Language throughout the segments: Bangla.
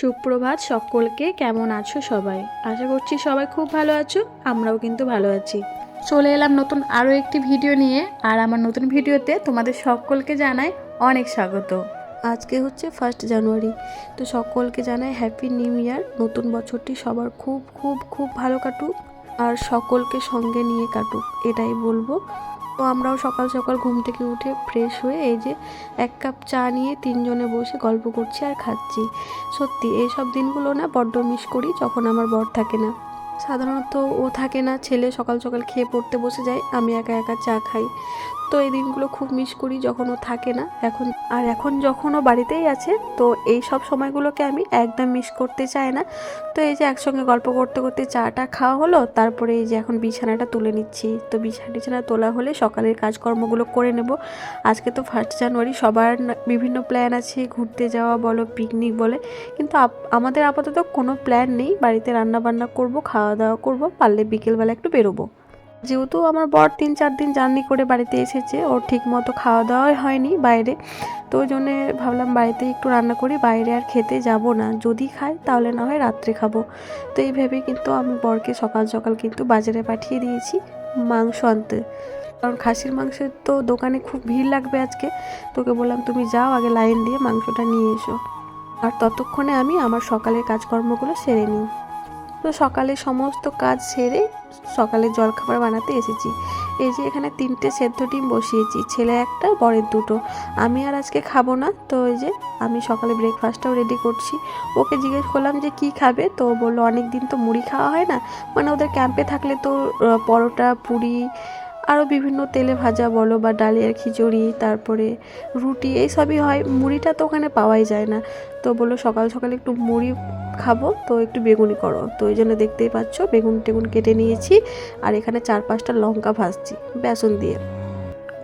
সুপ্রভাত, সকলকে কেমন আছো সবাই? আশা করছি সবাই খুব ভালো আছো, আমরাও কিন্তু ভালো আছি। চলে এলাম নতুন আরও একটি ভিডিও নিয়ে, আর আমার নতুন ভিডিওতে তোমাদের সকলকে জানাই অনেক স্বাগত। আজকে হচ্ছে ফার্স্ট জানুয়ারি তো সকলকে জানাই হ্যাপি নিউ ইয়ার নতুন বছরটি সবার খুব খুব খুব ভালো কাটুক, আর সকলকে সঙ্গে নিয়ে কাটুক, এটাই বলব। তো আমরাও সকাল সকাল ঘুম থেকে উঠে ফ্রেশ হয়ে এই যে এক কাপ চা নিয়ে তিনজনে বসে গল্প করছি আর খাচ্ছি। সত্যি, এইসব দিনগুলো না বড্ড মিস করি যখন আমার বর থাকে না। সাধারণত ও থাকে না, ছেলে সকাল সকাল খেয়ে পড়তে বসে যায়, আমি একা একা চা খাই। তো এই দিনগুলো খুব মিস করি যখন ও থাকে না। এখন, আর এখন যখন ও বাড়িতেই আছে, তো এই সব সময়গুলোকে আমি একদম মিস করতে চাই না। তো এই যে একসঙ্গে গল্প করতে করতে চাটা খাওয়া হলো, তারপরে এই যে এখন বিছানাটা তুলে নিচ্ছি। তো বিছানা টিছানা তোলা হলে সকালের কাজকর্মগুলো করে নেব। আজকে তো ফার্স্ট জানুয়ারি সবার বিভিন্ন প্ল্যান আছে, ঘুরতে যাওয়া বলো পিকনিক বলে। কিন্তু আমাদের আপাতত কোনো প্ল্যান নেই। বাড়িতে রান্না বান্না করব, খাওয়া দাওয়া করব, পারলে বিকেলবেলা একটু বেরোবো। যেহেতু আমার বর তিন চার দিন জার্নি করে বাড়িতে এসেছে, ওর ঠিক মতো খাওয়া দাওয়াই হয়নি বাইরে। তো ওই জন্যে ভাবলাম বাড়িতে একটু রান্না করি, বাইরে আর খেতে যাব না। যদি খাই তাহলে না হয় রাত্রে খাব। তো এই ভেবে কিন্তু আমি বরকে সকাল সকাল কিন্তু বাজারে পাঠিয়ে দিয়েছি মাংস আনতে। কারণ খাসির মাংসের তো দোকানে খুব ভিড় লাগবে আজকে। তোকে বললাম তুমি যাও, আগে লাইন দিয়ে মাংসটা নিয়ে এসো। আর ততক্ষণে আমি আমার সকালের কাজকর্মগুলো সেরে নিই। তো সকালে সমস্ত কাজ সেরে সকালে জলখাবার বানাতে এসেছি। এই যে এখানে তিনটে সেদ্ধ ডিম বসিয়েছি, ছেলে একটা, বরের দুটো। আমি আর আজকে খাব না, তো ওই যে আমি সকালে ব্রেকফাস্টটাও রেডি করছি। ওকে জিজ্ঞেস করলাম যে কি খাবে, তো বলল অনেক দিন তো মুড়ি খাওয়া হয় না। মানে ওদের ক্যাম্পে থাকলে তো পরোটা, পুরি আরও বিভিন্ন তেলে ভাজা বলো বা ডালিয়ার খিচুড়ি, তারপরে রুটি এই সবই হয়। মুড়িটা তো ওখানে পাওয়াই যায় না। তো বলল সকাল সকালে একটু মুড়ি খাব, তো একটু বেগুনি করো। তো ওই জন্য দেখতেই পাচ্ছ, বেগুন টেগুন কেটে নিয়েছি আর এখানে চার পাঁচটা লঙ্কা ভাজছি, বেসন দিয়ে।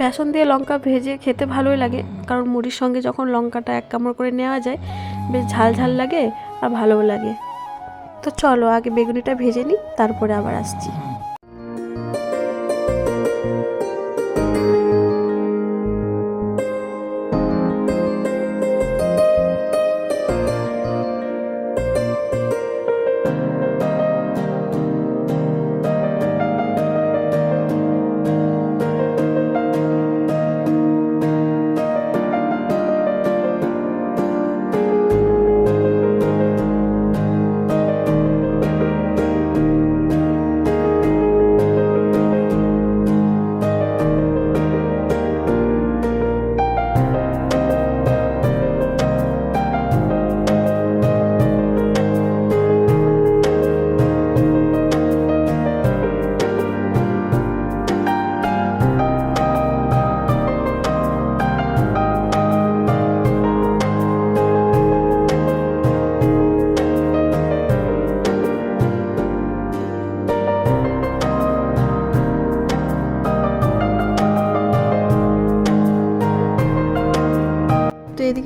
বেসন দিয়ে লঙ্কা ভেজে খেতে ভালোই লাগে, কারণ মুড়ির সঙ্গে যখন লঙ্কাটা এক কামড় করে নেওয়া যায়, বেশ ঝাল ঝাল লাগে আর ভালোও লাগে। তো চলো আগে বেগুনিটা ভেজে নিই, তারপরে আবার আসছি।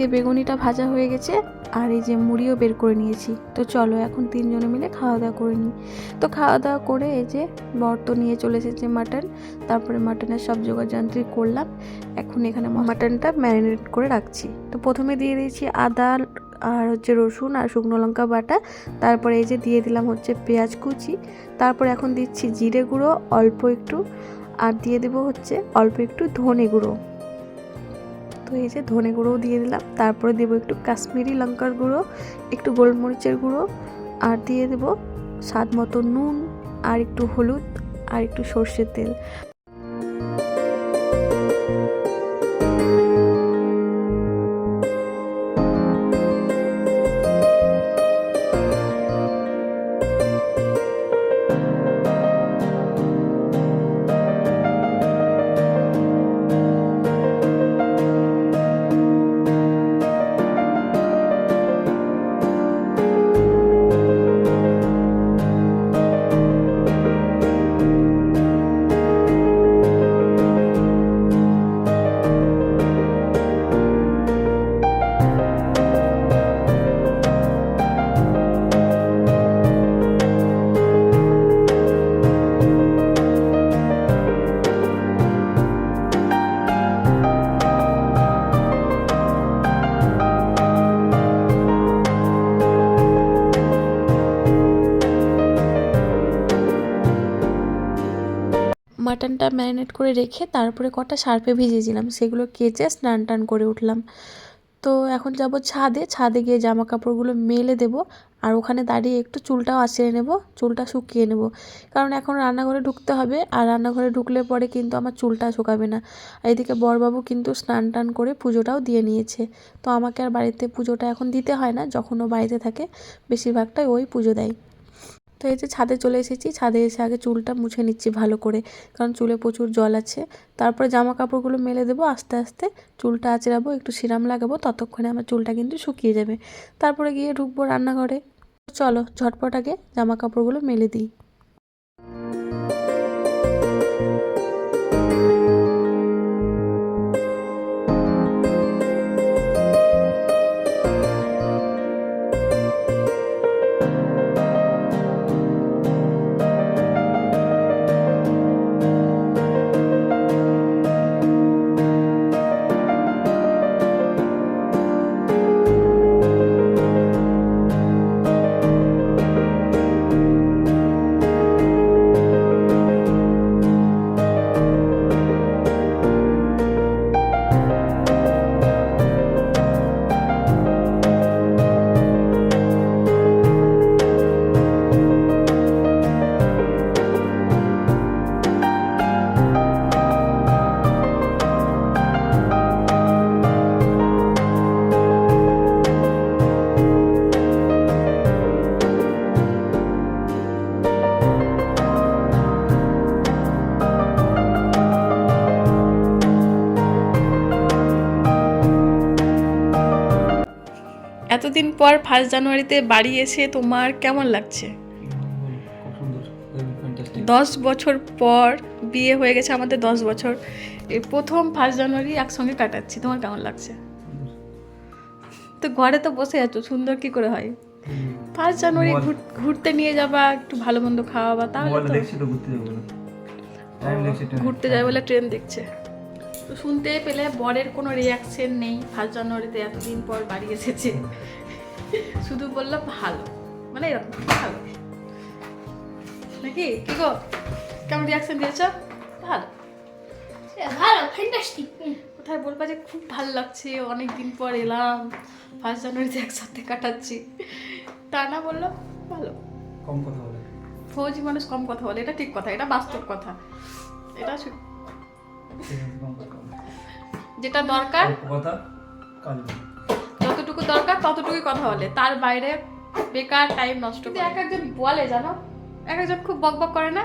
এদিকে বেগুনিটা ভাজা হয়ে গেছে আর এই যে মুড়িও বের করে নিয়েছি। তো চলো এখন তিনজনে মিলে খাওয়া দাওয়া করে নিই। তো খাওয়া দাওয়া করে এই যে বর তো নিয়ে চলে এসেছে মাটন। তারপরে মাটনের সব যোগাযান্ত্রিক করলাম। এখন এখানে মাটনটা ম্যারিনেট করে রাখছি। তো প্রথমে দিয়ে দিয়েছি আদা আর হচ্ছে রসুন আর শুকনো লঙ্কা বাটা। তারপরে এই যে দিয়ে দিলাম হচ্ছে পেঁয়াজ কুচি। তারপরে এখন দিচ্ছি জিরে গুঁড়ো, অল্প একটু। আর দিয়ে দেবো হচ্ছে অল্প একটু ধনে গুঁড়ো। তো এই ধনে গুঁড়োও দিয়ে দিলাম। তারপরে দেবো একটু কাশ্মীরি লঙ্কার গুঁড়ো, একটু গোলমরিচের গুঁড়ো, আর দিয়ে দেবো স্বাদ মতো নুন, আর একটু হলুদ, আর একটু সর্ষের তেল। মাটনটা ম্যারিনেট করে রেখে তারপরে কটা সার্ফে ভিজিয়েছিলাম, সেগুলো কেচে স্নান টান করে উঠলাম। তো এখন যাব ছাদে ছাদে গিয়ে জামা কাপড়গুলো মেলে দেব আর ওখানে দাঁড়িয়ে একটু চুলটাও আঁচড়ে নেব, চুলটা শুকিয়ে নেব। কারণ এখন রান্নাঘরে ঢুকতে হবে আর রান্নাঘরে ঢুকলে পরে কিন্তু আমার চুলটা শুকাবে না। আর এদিকে বরবাবু কিন্তু স্নান টান করে পুজোটাও দিয়ে নিয়েছে। তো আমাকে আর বাড়িতে পুজোটা এখন দিতে হয় না, যখন ও বাড়িতে থাকে, বেশিরভাগটাই ওই পুজো দেয়। তো এই যে ছাদে চলে এসেছি, ছাদে এসে আগে চুলটা মুছে নিচ্ছি ভালো করে, কারণ চুলে প্রচুর জল আছে। তারপরে জামা কাপড়গুলো মেলে দেবো, আস্তে আস্তে চুলটা আঁচড়াবো, একটু সিরাম লাগাবো, ততক্ষণে আমার চুলটা কিন্তু শুকিয়ে যাবে। তারপরে গিয়ে ঢুকবো রান্নাঘরে। চলো ঝটপট আগে জামা কাপড়গুলো মেলে দিই। পর ফার্স্ট জানুয়ারিতে বাড়ি এসে তোমার কেমন লাগছে? দশ বছর পর বিয়ে হয়ে গেছে আমাদের দশ বছর। এই প্রথম ফার্স্ট জানুয়ারি একসঙ্গে কাটাচ্ছি। তোমার কেমন লাগছে? তো ঘরে তো বসে আছো সুন্দর কি করে হয়? ফার্স্ট জানুয়ারি ঘুরতে নিয়ে যাবা একটু ভালো মন্দ খাওয়াবা তাহলে তো যাব। ঘুরতে যায় বলে ট্রেন দেখছে। তো শুনতে পেলে বরের কোনো রিয়াকশন নেই। ফার্স্ট জানুয়ারিতে এতদিন পর বাড়ি এসেছে। শুধু বলল ভালো। মানে এরকম ভালো। নাকি? কি গো? কেমন রিয়াকশন দিয়েছ? ভালো। ভালো ফ্যান্টাস্টিক কোথায় বলবা যে খুব ভালো লাগছে অনেক দিন পর এলাম ফার্স্ট জানুয়ারিতে একসাথে কাটাচ্ছি। তা না বলল ভালো। কম কথা বলে। ফৌজি মানুষ কম কথা বলে এটা ঠিক কথা এটা বাস্তব কথা। এটা। যেটা দরকার কথা কাজ। যতটুকু দরকার ততটুকুই কথা বলে। তার বাইরে বেকার টাইম নষ্ট করে। এক একজন বলে জানো? এক একজন খুব বক বক করে না?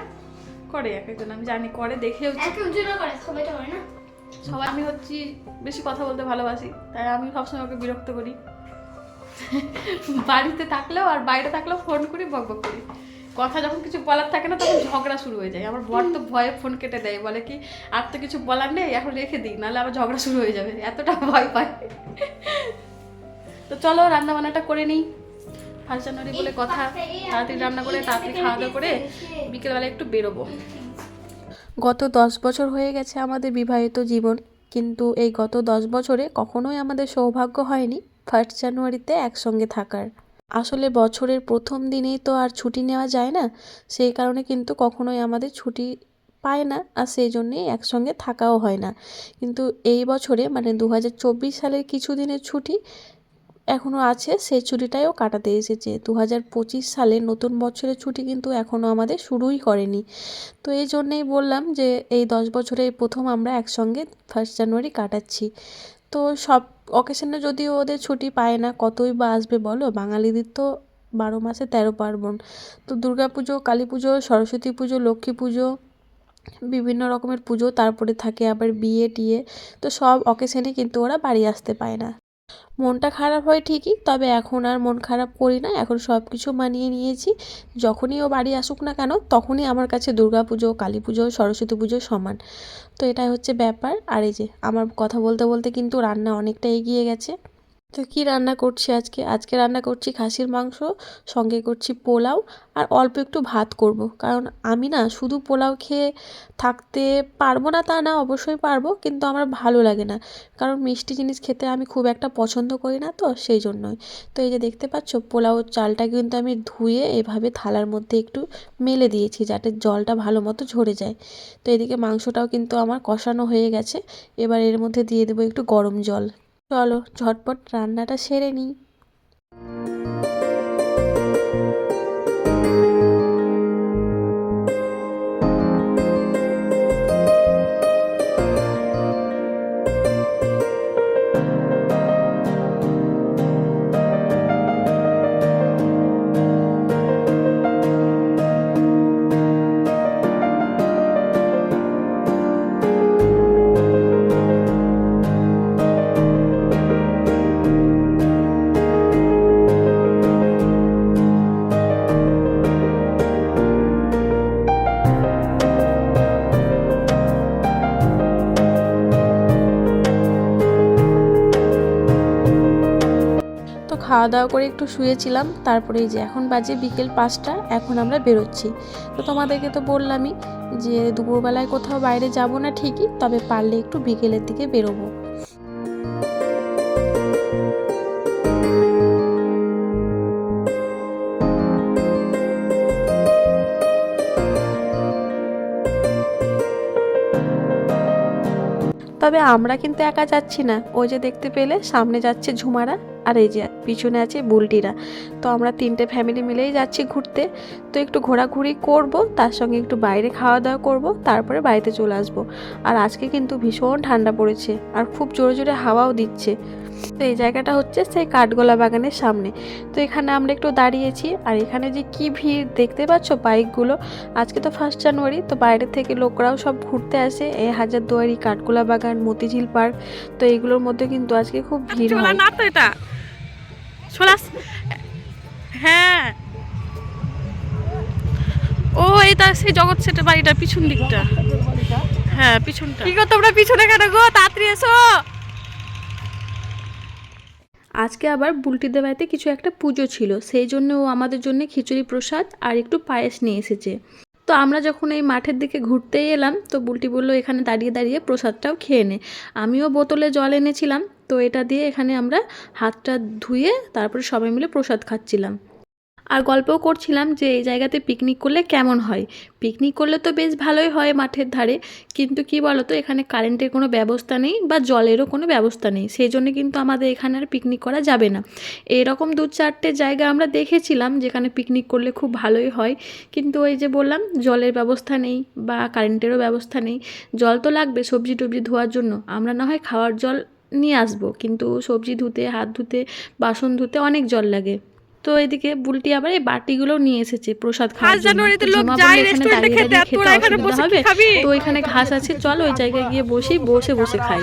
করে এক একজন আমি জানি করে দেখেও এক একজনও করে সবাই তো করে না? সবাই আমি হচ্ছি বেশি কথা বলতে ভালোবাসি তাই আমি সবসময় ওকে বিরক্ত করি। বাড়িতে থাকলেও আর বাইরে থাকলেও ফোন করি বক বক করি। কথা যখন কিছু বলার থাকে না তখন ঝগড়া শুরু হয়ে যায়। আমার বর তো ভয়ে ফোন কেটে দেয় বলে কি আর তো কিছু বলার নেই এখন রেখে দিই নাহলে আবার ঝগড়া শুরু হয়ে যাবে। এতটা ভয় পায়। তো চলো রান্না বান্নাটা করে নিই। ফার্স্ট জানুয়ারি বলে কথা, তাড়াতাড়ি রান্না করে, তাড়াতাড়ি খাওয়া দাওয়া করে বিকেলবেলা একটু বেরোবো। গত দশ বছর হয়ে গেছে আমাদের বিবাহিত জীবন, কিন্তু এই গত দশ বছরে কখনোই আমাদের সৌভাগ্য হয়নি ফার্স্ট জানুয়ারিতে একসঙ্গে থাকার। আসলে বছরের প্রথম দিনেই তো আর ছুটি নেওয়া যায় না, সেই কারণে কিন্তু কখনোই আমাদের ছুটি পায় না, আর সেই জন্যেই একসঙ্গে থাকাও হয় না। কিন্তু এই বছরে মানে দু হাজার চব্বিশ সালের কিছু দিনের ছুটি এখনও আছে, সেই ছুটিটাও কাটাতে এসেছে। দু হাজার পঁচিশ সালে নতুন বছরের ছুটি কিন্তু এখনও আমাদের শুরুই করেনি। তো এই জন্যেই বললাম যে, এই দশ বছরে প্রথম আমরা একসঙ্গে ফার্স্ট জানুয়ারি কাটাচ্ছি। তো সব অকেশনে যদিও ওদের ছুটি পায় না, কতই বা আসবে বলো? বাঙালিদের তো বারো মাসে তেরো পার্বণ। তো দুর্গা পুজো, কালী পুজো, সরস্বতী পুজো, লক্ষ্মী পুজো, বিভিন্ন রকমের পুজো, তারপরে থাকে আবার বিয়ে টিয়ে তো সব অকেশনে কিন্তু ওরা বাড়ি আসতে পায় না। মনটা খারাপ হয় ঠিকই, তবে এখন আর মন খারাপ করি না। এখন সব কিছু মানিয়ে নিয়েছি। যখনই ও বাড়ি আসুক না কেন, তখনই আমার কাছে দুর্গা পুজো, কালী পুজো, সরস্বতী পুজো সমান। তো এটাই হচ্ছে ব্যাপার। আর এই যে, আমার কথা বলতে বলতে কিন্তু রান্না অনেকটা এগিয়ে গেছে। তো কি রান্না করছি আজকে? আজকে রান্না করছি খাসির মাংস, সঙ্গে করছি পোলাও আর অল্প একটু ভাত করব। কারণ আমি না শুধু পোলাও খেয়ে থাকতে পারব না তা না, অবশ্যই পারব, কিন্তু আমার ভালো লাগে না। কারণ মিষ্টি জিনিস খেতে আমি খুব একটা পছন্দ করি না তো সেই জন্যই। তো এই যে দেখতে পাচ্ছ পোলাও চালটা কিন্তু আমি ধুয়ে এভাবে থালার মধ্যে একটু মেলে দিয়েছি যাতে জলটা ভালো মতো ঝরে যায়। তো এদিকে মাংসটাও কিন্তু আমার কষানো হয়ে গেছে। এবার এর মধ্যে দিয়ে দেবো একটু গরম জল। চলো ঝটপট রান্নাটা সেরে নিই। খাওয়া দাওয়া করে একটু শুয়েছিলাম, তারপরে এই যে এখন বাজে বিকেল পাঁচটা, এখন আমরা বেরোচ্ছি। তো তোমাদেরকে তো বললামই যে দুপুরবেলায় কোথাও বাইরে যাব না ঠিকই, তবে পারলে একটু বিকেলের দিকে বেরোবো। তবে আমরা কিন্তু একা যাচ্ছি না, ওই যে দেখতে পেলে সামনে যাচ্ছে ঝুমারা। আর এই যে পিছনে আছে বুলটিরা। তো আমরা তিনটে ফ্যামিলি মিলেই যাচ্ছি ঘুরতে। তো একটু ঘোরাঘুরি করব, তার সঙ্গে একটু বাইরে খাওয়া দাওয়া করব, তারপরে বাড়িতে চলে আসব। আর আজকে কিন্তু ভীষণ ঠান্ডা পড়েছে আর খুব জোরে জোরে হাওয়াও দিচ্ছে। তো এই জায়গাটা হচ্ছে সেই কাঠগোলা বাগানের সামনে। তো এখানে আমরা একটু দাঁড়িয়েছি আর এখানে যে কি ভিড় দেখতে পাচ্ছ বাইকগুলো আজকে তো ফার্স্ট জানুয়ারি তো বাইরে থেকে লোকরাও সব ঘুরতে আসে। এই হাজারদুয়ারি কাঠগোলা বাগান, মতিঝিল পার্ক তো এইগুলোর মধ্যে কিন্তু আজকে খুব ভিড় হয়। তো এটা। ছোলা হ্যাঁ। ও এটা সেই জগৎ সেটের বাড়িটা পিছন দিকটা। হ্যাঁ পিছনটা। কি গো তোমরা পিছনে কেন গো? তাড়াতাড়ি এসো। আজকে আবার বুলটিদের বাড়িতে কিছু একটা পুজো ছিল সেই জন্য ও আমাদের জন্য খিচুড়ি প্রসাদ আর একটু পায়েস নিয়ে এসেছে। তো আমরা যখন এই মাঠের দিকে ঘুরতেই এলাম তো বুলটি বলল এখানে দাঁড়িয়ে দাঁড়িয়ে প্রসাদটাও খেয়ে নে। আমিও বোতলে জল এনেছিলাম তো এটা দিয়ে এখানে আমরা হাতটা ধুয়ে তারপরে সবাই মিলে প্রসাদ খাচ্ছিলাম। আর গল্পও করছিলাম যে এই জায়গাতে পিকনিক করলে কেমন হয়? পিকনিক করলে তো বেশ ভালোই হয় মাঠের ধারে, কিন্তু কি বলতো, এখানে কারেন্টের কোনো ব্যবস্থা নেই বা জলেরও কোনো ব্যবস্থা নেই, সেই জন্য কিন্তু আমাদের এখানে আর পিকনিক করা যাবে না। এরকম দু চারটে জায়গা আমরা দেখেছিলাম যেখানে পিকনিক করলে খুব ভালোই হয়, কিন্তু ওই যে বললাম, জলের ব্যবস্থা নেই বা কারেন্টেরও ব্যবস্থা নেই। জল তো লাগবে সবজি টবজি ধোয়ার জন্য, আমরা না হয় খাওয়ার জল নিয়ে আসব। কিন্তু সবজি ধুতে হাত ধুতে বাসন ধুতে অনেক জল লাগে। তো এদিকে বুলটি আবার এই বাটিগুলো নিয়ে এসেছে প্রসাদ খাওয়ার জন্য। তো হবে? এখানে ঘাস আছে চল ওই জায়গায় গিয়ে বসি বসে বসে খাই।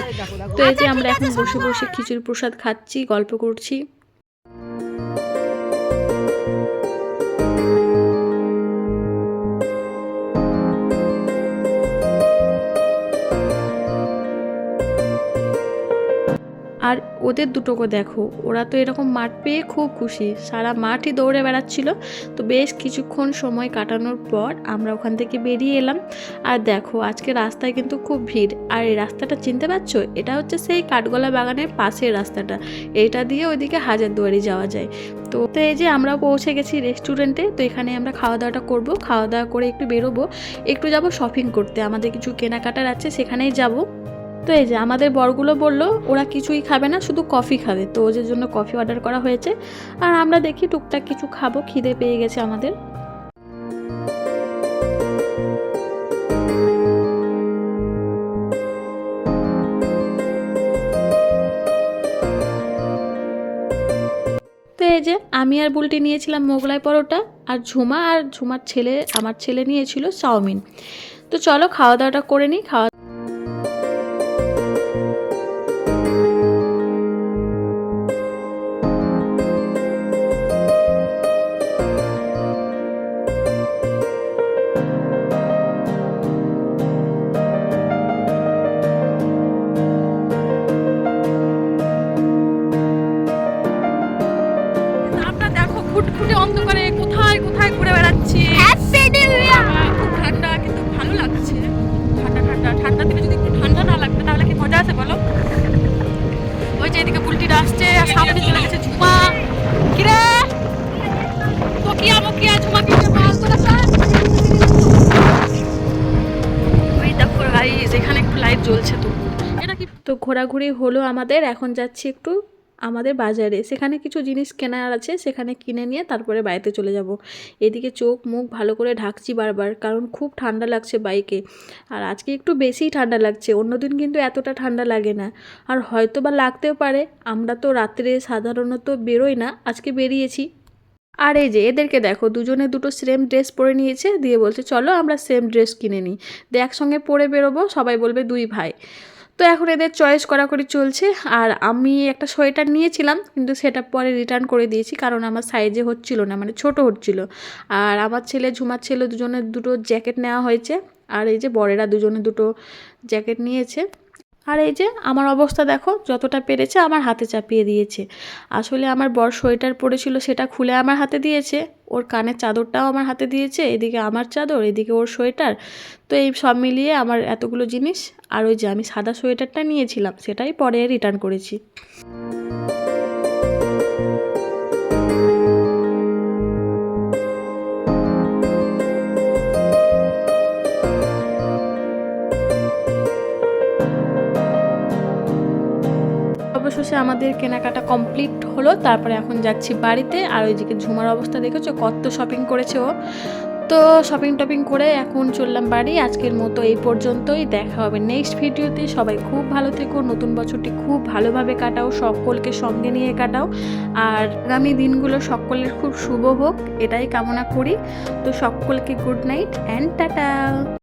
তো এই যে আমরা এখন বসে বসে খিচুড়ি প্রসাদ খাচ্ছি গল্প করছি। আর ওদের দুটোকে দেখো, ওরা তো এরকম মাঠ পেয়ে খুব খুশি। সারা মাঠই দৌড়ে বেড়াচ্ছিল। তো বেশ কিছুক্ষণ সময় কাটানোর পর আমরা ওখান থেকে বেরিয়ে এলাম। আর দেখো, আজকে রাস্তায় কিন্তু খুব ভিড়। আর এই রাস্তাটা চিনতে পারছ? এটা হচ্ছে সেই কাঠগোলা বাগানের পাশের রাস্তাটা। এটা দিয়ে ওইদিকে হাজারদুয়ারি যাওয়া যায়। তো তো এই যে আমরা পৌঁছে গেছি রেস্টুরেন্টে তো এখানে আমরা খাওয়া দাওয়াটা করব। খাওয়া দাওয়া করে একটু বেরোবো। একটু যাব শপিং করতে। আমাদের কিছু কেনাকাটার আছে, সেখানেই যাব। তো এই যে আমাদের বরগুলো বলল, ওরা কিছুই খাবে না, শুধু কফি খাবে। তো ওদের জন্য কফি অর্ডার করা হয়েছে। আর আমরা দেখি টুকটাক কিছু খাব, খিদে পেয়ে গেছে আমাদের। তো এই যে আমি আর বুলটি নিয়েছিলাম মোগলাই পরোটা, আর ঝুমা আর ঝুমার ছেলে, আমার ছেলে নিয়েছিল চাউমিন। তো চলো খাওয়া দাওয়াটা করে নিই, খাওয়া ঘুরে খুব ঠান্ডা কিন্তু ভালো লাগছে। ঠান্ডা ঠান্ডা ঠান্ডা দিনে যদি একটু ঠান্ডা না লাগবে তাহলে কি মজা আছে বলো? ওই যে এদিকে বুলটিটা আসছে আর সামনে চলে গেছে ঝুমা। কিরে? তোকিয়া মকিয়া ঝুমা কিনে পাল করে ওই দেখো গাইস এখানে একটু লাইট জ্বলছে তো। এটা কি? তো ঘোরাঘুরি হলো আমাদের এখন যাচ্ছি একটু আমাদের বাজারে সেখানে কিছু জিনিস কেনার আছে, সেখানে কিনে নিয়ে তারপরে বাড়িতে চলে যাব। এদিকে চোখ মুখ ভালো করে ঢাকছি বারবার, কারণ খুব ঠান্ডা লাগছে বাইকে। আর আজকে একটু বেশিই ঠান্ডা লাগছে, অন্যদিন কিন্তু এতটা ঠান্ডা লাগে না। আর হয়তো বা লাগতেও পারে, আমরা তো রাত্রে সাধারণত বেরোই না, আজকে বেরিয়েছি। আর এই যে, এদেরকে দেখো, দুজনে দুটো সেম ড্রেস পরে নিয়েছে, দিয়ে বলছে, চলো আমরা সেম ড্রেস কিনে নিই। দিয়ে একসঙ্গে পরে বেরোবো, সবাই বলবে দুই ভাই। তো এখন এদের চয়েস করাকরি চলছে। আর আমি একটা সোয়েটার নিয়েছিলাম, কিন্তু সেটা পরে রিটার্ন করে দিয়েছি কারণ আমার সাইজে হচ্ছিল না মানে ছোট হচ্ছিল। আর আমার ছেলে ঝুমার ছেলে দুজনের দুটো জ্যাকেট নেওয়া হয়েছে। আর এই যে বড়েরা দুজনে দুটো জ্যাকেট নিয়েছে। আর এই যে আমার অবস্থা দেখো, যতটা পেরেছে আমার হাতে চাপিয়ে দিয়েছে। আসলে আমার বর সোয়েটার পরেছিল, সেটা খুলে আমার হাতে দিয়েছে। ওর কানের চাদরটাও আমার হাতে দিয়েছে, এদিকে আমার চাদর, এদিকে ওর সোয়েটার। তো এই সব মিলিয়ে আমার এতগুলো জিনিস, আর ওই যে আমি সাদা সোয়েটারটা নিয়েছিলাম, সেটাই পরে রিটার্ন করেছি। আমাদের কেনাকাটা কমপ্লিট হলো, তারপরে এখন যাচ্ছি বাড়িতে। আর ওইদিকে ঝুমার অবস্থা দেখেছ? কত শপিং করেছে ও। তো শপিং টপিং করে এখন চললাম বাড়ি। আজকের মতো এই পর্যন্তই। দেখা হবে নেক্সট ভিডিওতে সবাই খুব ভালো থেকো। নতুন বছরটি খুব ভালোভাবে কাটাও। সকলকে সঙ্গে নিয়ে কাটাও। আর আগামী দিনগুলো সকলের খুব শুভ হোক। এটাই কামনা করি। তো সকলকে গুড নাইট অ্যান্ড টাটা